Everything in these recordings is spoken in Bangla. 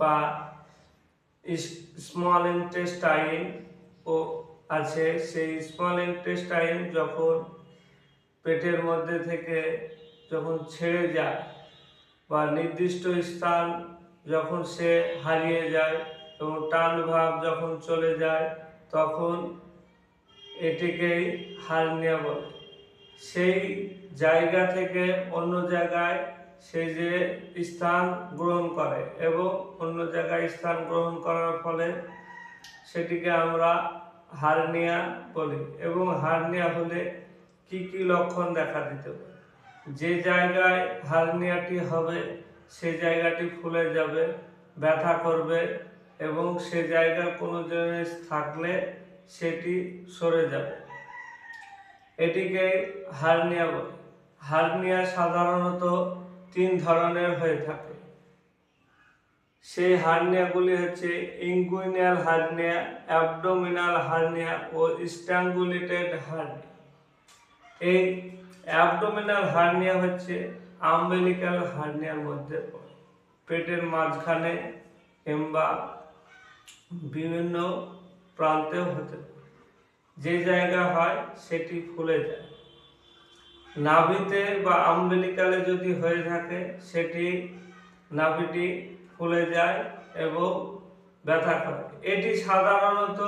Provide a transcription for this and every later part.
বা স্মল ইন্টেস্টাইন ও আছে। সেই স্মল ইন্টেস্টাইন যখন পেটের মধ্যে থেকে যখন ছেড়ে যায় বা নির্দিষ্ট স্থান যখন সে হারিয়ে যায় এবং টান ভাব যখন চলে যায়, তখন এটিকেই হারনিয়া বলে। সেই জায়গা থেকে অন্য জায়গায় সে যে স্থান গ্রহণ করে এবং অন্য জায়গায় স্থান গ্রহণ করার ফলে সেটিকে আমরা হারনিয়া বলি। এবং হারনিয়া হলে কি কি লক্ষণ দেখা দিতে পারে? যে জায়গায় হারনিয়াটি হবে, সে জায়গাটি ফুলে যাবে, ব্যথা করবে এবং সে জায়গার কোনো জিনিস থাকলে সেটি সরে যাবে। এটিকে হার্নিয়া বলে। হার্নিয়া সাধারণত তিন ধরনের হয়ে থাকে। সেই হার্নিয়াগুলি হচ্ছে ইনগুইনাল হার্নিয়া, অ্যাবডোমিনাল হার্নিয়া ও স্ট্যাঙ্গুলেটেড হার্নিয়া। এই অ্যাবডোমিনাল হার্নিয়া হচ্ছে আম্বেলিক্যাল হার্নিয়ার মধ্যে পেটের মাঝখানে কিংবা বিভিন্ন প্রান্তেও হতে পারে। যে জায়গা হয় সেটি ফুলে যায়। নাভিতে বা আম্বেলিকালে যদি হয়ে থাকে, সেটি নাভিটি ফুলে যায় এবং ব্যথা করে। এটি সাধারণত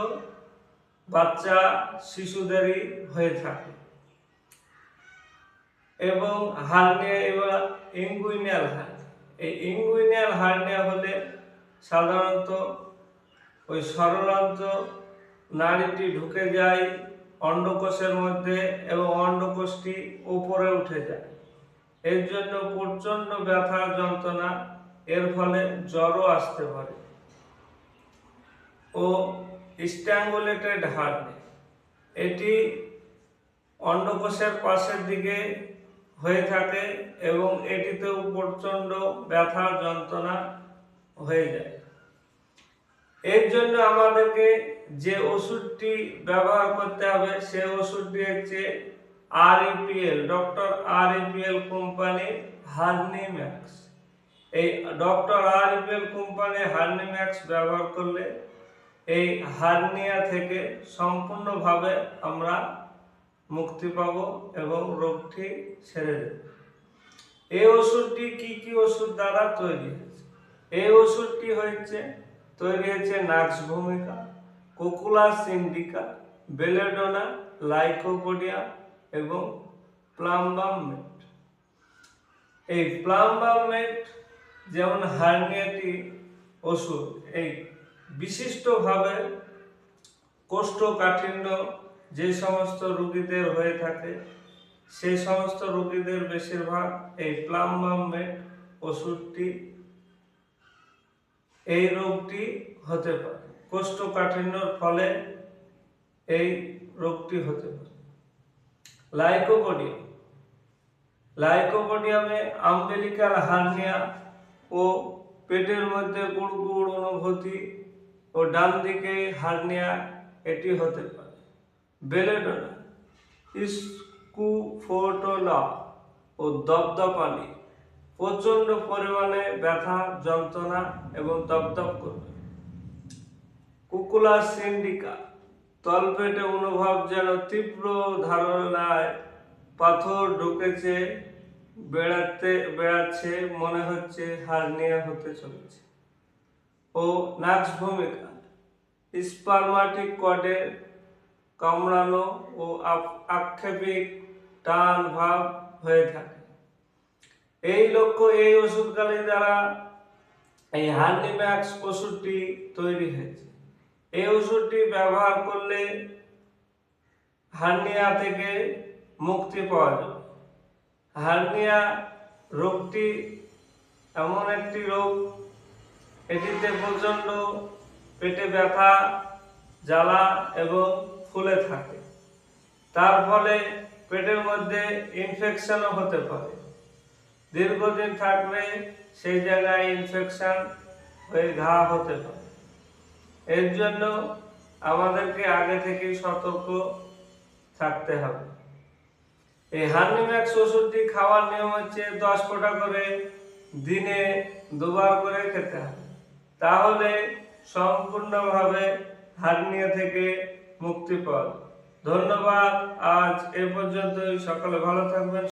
বাচ্চা শিশুদেরই হয়ে থাকে। এবং হার্নিয়া এবার ইঙ্গুইনিয়াল হার্নিয়া। এই ইঙ্গুইনিয়াল হার্নিয়া হলে সাধারণত ওই সরলান্ত নাড়িটি ঢুকে যায় অন্ডকোষের মধ্যে এবং অন্ডকোষটি উপরে উঠে যায়। এর জন্য প্রচণ্ড ব্যথা যন্ত্রণা, এর ফলে জ্বরও আসতে পারে। ও স্ট্যাঙ্গুলেটেড হার্নিয়া এটি অন্ডকোষের পাশের দিকে হয়ে থাকে এবং এটিতেও প্রচণ্ড ব্যথা যন্ত্রণা হয়ে যায়। এর জন্য আমাদেরকে যে ওষুধটি ব্যবহার করতে হবে, সে ওষুধটি হচ্ছে R EPL doctor R EPL কোম্পানির হার্নিম্যাক্স এই ডক্টর আর ইপিএল কোম্পানির হার্নিম্যাক্স ব্যবহার করলে এই হার্নিয়া থেকে সম্পূর্ণভাবে আমরা মুক্তি পাব এবং রোগটি ছেড়ে দেবে। এই ওষুধটি কি কি ওষুধ দ্বারা তৈরি এই ওষুধটি হচ্ছে তৈরি হয়েছে নাক্স ভূমিকা কোকুলাস ইন্ডিকা বেলেডোনা, লাইকোপোডিয়া এবং প্লাম্বাম মেট। এই প্লাম্বাম মেট যেমন হার্নিয়াটি ওষুধ, এই বিশিষ্টভাবে কোষ্ঠকাঠিন্য যে সমস্ত রোগীদের হয়ে থাকে, সেই সমস্ত রোগীদের বেশিরভাগ এই প্লাম্বাম মেট ওষুধটি এই রোগটি হতে পারে। কোষ্ঠকাঠিন্যর ফলে এই রোগটি হতে পারে। লাইকোপোডিয়াম। লাইকোপোডিয়ামে আম্বেলিকাল হার্নিয়া ও পেটের মধ্যে গুড় গুড় অনুভূতি ও ডান দিকে হার্নিয়া, এটি হতে পারে। বেলেডোনা স্কুফোটোলা ও দপদপানি। প্রচণ্ড পরিমাণে ব্যথা, যন্ত্রণা এবং দপদপ করবে। কুকুলা সিন্ডিকা, তলপেটে অনুভব যেন তীব্র ধারণায় পাথর ঢুকেছে, বেড়াতে, বেড়াচ্ছে, মনে হচ্ছে হার হার্নিয়া হতে চলেছে। ও নাচ ভূমিকা স্পার্মাটিক কডের কামড়ানো ও আক্ষেপিক টান ভাব হয়ে থাকে। এই লক্ষ্য, এই ওষুধকালী দ্বারা এই হার্নিম্যাক্স ওষুধটি তৈরি হয়েছে। এই ওষুধটি ব্যবহার করলে হার্নিয়া থেকে মুক্তি পাওয়া যাবে। হার্নিয়া রোগটি এমন একটি রোগ, এটিতে প্রচণ্ড পেটে ব্যথা, জ্বালা এবং ফুলে থাকে। তার ফলে পেটের মধ্যে ইনফেকশনও হতে পারে। দীর্ঘদিন থাকলে সেই জায়গায় ইনফেকশন হয়ে ঘা হতে পারে। এর জন্য আমাদেরকে আগে থেকে সতর্ক থাকতে হবে। এই হার্নিম্যাক্স ওষুধটি খাওয়ার নিয়ম হচ্ছে দশ ফোঁটা করে দিনে দুবার করে খেতে হবে। তাহলে সম্পূর্ণভাবে হার্নিয়া থেকে মুক্তি পান ধন্যবাদ, আজ এ পর্যন্তই। সকলে ভালো থাকবেন